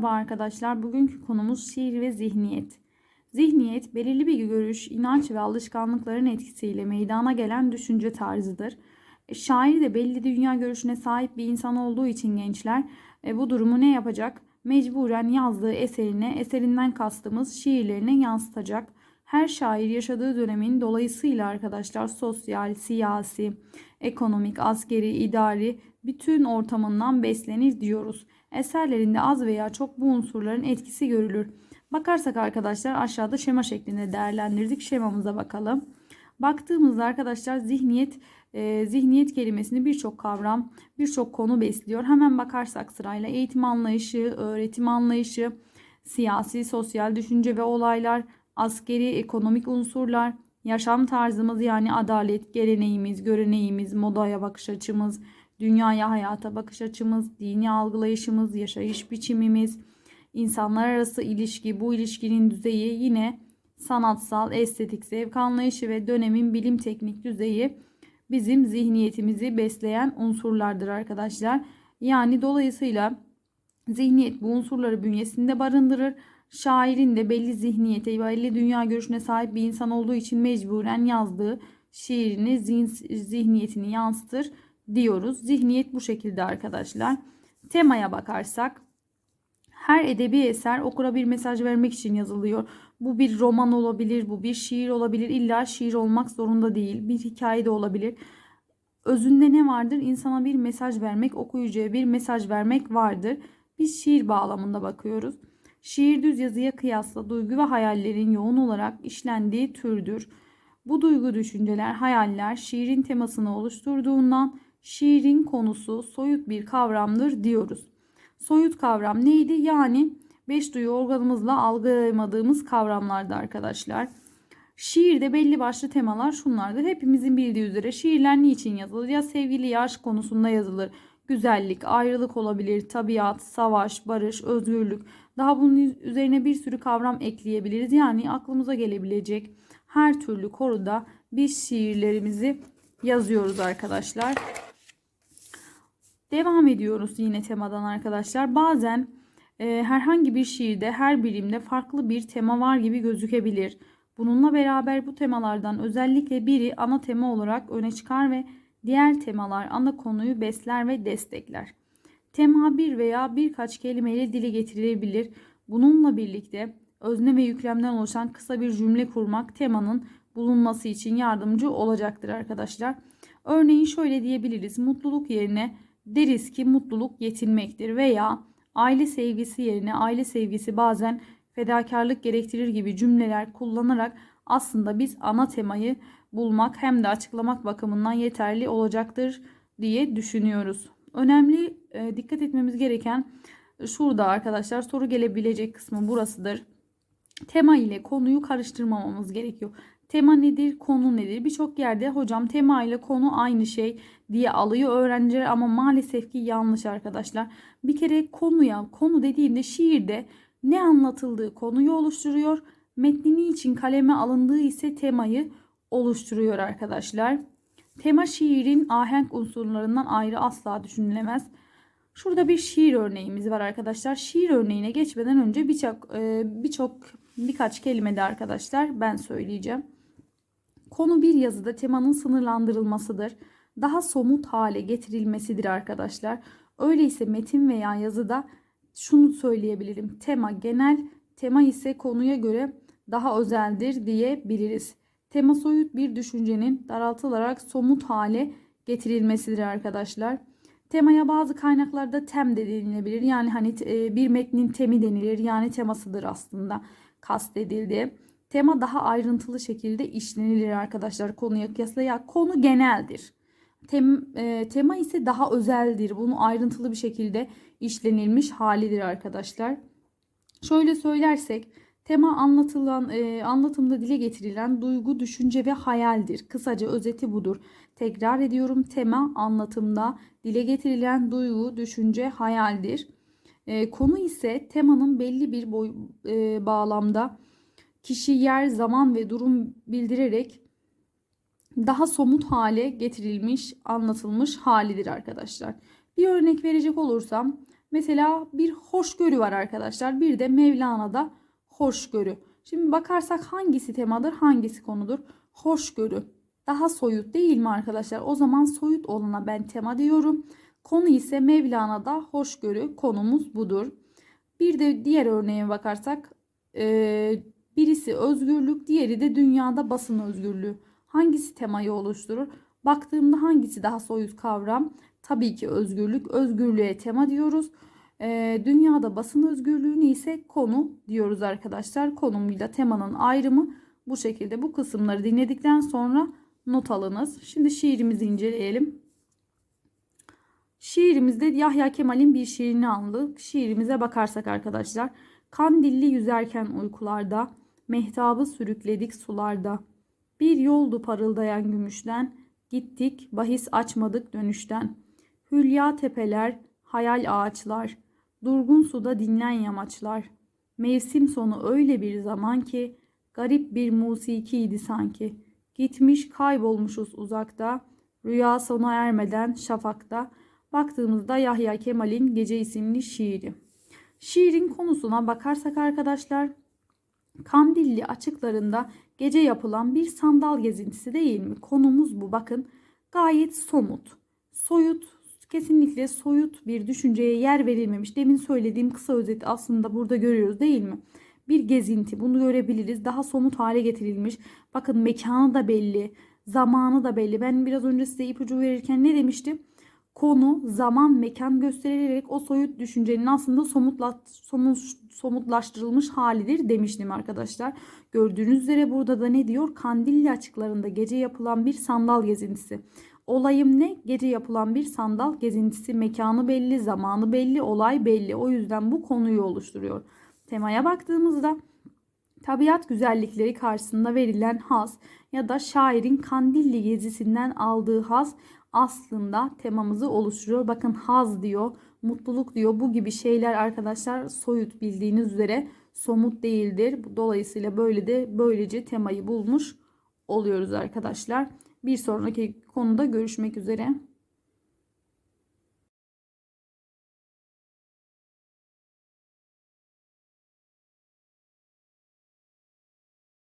Merhaba arkadaşlar. Bugünkü konumuz şiir ve zihniyet. Zihniyet, belirli bir görüş, inanç ve alışkanlıkların etkisiyle meydana gelen düşünce tarzıdır. E, Şair de belli dünya görüşüne sahip bir insan olduğu için gençler e, bu durumu ne yapacak? Mecburen yazdığı eserine, eserinden kastımız şiirlerine yansıtacak. Her şair yaşadığı dönemin dolayısıyla arkadaşlar sosyal, siyasi, ekonomik, askeri, idari bütün ortamından beslenir diyoruz. Eserlerinde az veya çok bu unsurların etkisi görülür. Bakarsak arkadaşlar aşağıda şema şeklinde değerlendirdik. Şemamıza bakalım. Baktığımızda arkadaşlar zihniyet e, zihniyet kelimesini birçok kavram, birçok konu besliyor. Hemen bakarsak sırayla eğitim anlayışı, öğretim anlayışı, siyasi, sosyal düşünce ve olaylar, askeri, ekonomik unsurlar, yaşam tarzımız yani adalet, geleneğimiz, göreneğimiz, modaya bakış açımız, dünyaya, hayata bakış açımız, dini algılayışımız, yaşayış biçimimiz, insanlar arası ilişki, bu ilişkinin düzeyi yine sanatsal, estetik, zevk anlayışı ve dönemin bilim teknik düzeyi bizim zihniyetimizi besleyen unsurlardır arkadaşlar. Yani dolayısıyla zihniyet bu unsurları bünyesinde barındırır. Şairin de belli zihniyete, belli dünya görüşüne sahip bir insan olduğu için mecburen yazdığı şiirini, zihniyetini yansıtır diyoruz. Zihniyet bu şekilde arkadaşlar. Temaya bakarsak her edebi eser okura bir mesaj vermek için yazılıyor. Bu bir roman olabilir, bu bir şiir olabilir. İlla şiir olmak zorunda değil. Bir hikaye de olabilir. Özünde ne vardır? İnsana bir mesaj vermek, okuyucuya bir mesaj vermek vardır. Biz şiir bağlamında bakıyoruz. Şiir düz yazıya kıyasla duygu ve hayallerin yoğun olarak işlendiği türdür. Bu duygu düşünceler, hayaller şiirin temasını oluşturduğundan şiirin konusu soyut bir kavramdır diyoruz. Soyut kavram neydi? Yani beş duyu organımızla algılayamadığımız kavramlardı arkadaşlar. Şiirde belli başlı temalar şunlardır. Hepimizin bildiği üzere şiirler niçin yazılır? Ya sevgili ya aşk konusunda yazılır. Güzellik, ayrılık olabilir, tabiat, savaş, barış, özgürlük. Daha bunun üzerine bir sürü kavram ekleyebiliriz. Yani aklımıza gelebilecek her türlü konuda biz şiirlerimizi yazıyoruz arkadaşlar. Devam ediyoruz yine temadan arkadaşlar. Bazen e, herhangi bir şiirde her birimde farklı bir tema var gibi gözükebilir. Bununla beraber bu temalardan özellikle biri ana tema olarak öne çıkar ve diğer temalar ana konuyu besler ve destekler. Tema bir veya birkaç kelimeyle dile getirilebilir. Bununla birlikte özne ve yüklemden oluşan kısa bir cümle kurmak temanın bulunması için yardımcı olacaktır arkadaşlar. Örneğin şöyle diyebiliriz. Mutluluk yerine deriz ki mutluluk yetinmektir veya aile sevgisi yerine aile sevgisi bazen fedakarlık gerektirir gibi cümleler kullanarak aslında biz ana temayı bulmak hem de açıklamak bakımından yeterli olacaktır diye düşünüyoruz. Önemli e, dikkat etmemiz gereken şurada arkadaşlar soru gelebilecek kısmı burasıdır. Tema ile konuyu karıştırmamamız gerekiyor. Tema nedir, konu nedir? Birçok yerde hocam tema ile konu aynı şey diye alıyor öğrenciler ama maalesef ki yanlış arkadaşlar. Bir kere konuya, konu dediğimde şiirde ne anlatıldığı konuyu oluşturuyor. Metnini için kaleme alındığı ise temayı oluşturuyor arkadaşlar. Tema şiirin ahenk unsurlarından ayrı asla düşünülemez. Şurada bir şiir örneğimiz var arkadaşlar. Şiir örneğine geçmeden önce birçok e, birçok birkaç kelime de arkadaşlar ben söyleyeceğim. Konu bir yazıda temanın sınırlandırılmasıdır. Daha somut hale getirilmesidir arkadaşlar. Öyleyse metin veya yazıda şunu söyleyebilirim. Tema genel, tema ise konuya göre daha özeldir diyebiliriz. Tema soyut bir düşüncenin daraltılarak somut hale getirilmesidir arkadaşlar. Temaya bazı kaynaklarda tem de denilebilir. Yani hani e, bir metnin temi denilir. Yani temasıdır aslında kastedildi. Tema daha ayrıntılı şekilde işlenilir arkadaşlar konuya kıyasla. Ya konu geneldir. Tem, e, tema ise daha özeldir. Bunu ayrıntılı bir şekilde işlenilmiş halidir arkadaşlar. Şöyle söylersek tema anlatılan e, anlatımda dile getirilen duygu, düşünce ve hayaldir. Kısaca özeti budur. Tekrar ediyorum tema anlatımda dile getirilen duygu, düşünce, hayaldir. E, konu ise temanın belli bir boy, e, bağlamda kişi, yer, zaman ve durum bildirerek daha somut hale getirilmiş, anlatılmış halidir arkadaşlar. Bir örnek verecek olursam Mesela bir hoşgörü var arkadaşlar. Bir de Mevlana'da hoşgörü. Şimdi bakarsak hangisi temadır, hangisi konudur? Hoşgörü. Daha soyut değil mi arkadaşlar? O zaman soyut olana ben tema diyorum. Konu ise Mevlana'da hoşgörü. Konumuz budur. Bir de diğer örneğe bakarsak e, birisi özgürlük, diğeri de dünyada basın özgürlüğü. Hangisi temayı oluşturur? Baktığımda hangisi daha soyut kavram? Tabii ki özgürlük. Özgürlüğe tema diyoruz. E, dünyada basın özgürlüğünü ise konu diyoruz arkadaşlar. Konumuyla temanın ayrımı bu şekilde. Bu kısımları dinledikten sonra not alınız. Şimdi şiirimizi inceleyelim. Şiirimizde Yahya Kemal'in bir şiirini aldık. Şiirimize bakarsak arkadaşlar. Kandilli yüzerken uykularda, mehtabı sürükledik sularda. Bir yoldu parıldayan gümüşten, gittik bahis açmadık dönüşten. Hülya tepeler, hayal ağaçlar, durgun suda dinlen yamaçlar. Mevsim sonu öyle bir zaman ki, garip bir musikiydi sanki. Gitmiş kaybolmuşuz uzakta, rüya sona ermeden şafakta. Baktığımızda Yahya Kemal'in Gece isimli şiiri. Şiirin konusuna bakarsak arkadaşlar Kandilli açıklarında gece yapılan bir sandal gezintisi değil mi? Konumuz bu bakın gayet somut, soyut, kesinlikle soyut bir düşünceye yer verilmemiş. Demin söylediğim kısa özeti aslında burada görüyoruz değil mi? Bir gezinti bunu görebiliriz. Daha somut hale getirilmiş. Bakın mekanı da belli, zamanı da belli. Ben biraz önce size ipucu verirken ne demiştim? Konu, zaman, mekan gösterilerek o soyut düşüncenin aslında somutla, somut, somutlaştırılmış halidir demiştim arkadaşlar. Gördüğünüz üzere burada da ne diyor? Kandilli açıklarında gece yapılan bir sandal gezintisi. Olayım ne? Gece yapılan bir sandal gezintisi. Mekanı belli, zamanı belli, olay belli. O yüzden bu konuyu oluşturuyor. Temaya baktığımızda tabiat güzellikleri karşısında verilen haz ya da şairin Kandilli gezisinden aldığı haz aslında temamızı oluşturuyor. Bakın haz diyor, mutluluk diyor. Bu gibi şeyler arkadaşlar soyut bildiğiniz üzere somut değildir. Dolayısıyla böyle de böylece temayı bulmuş oluyoruz arkadaşlar. Bir sonraki konuda görüşmek üzere.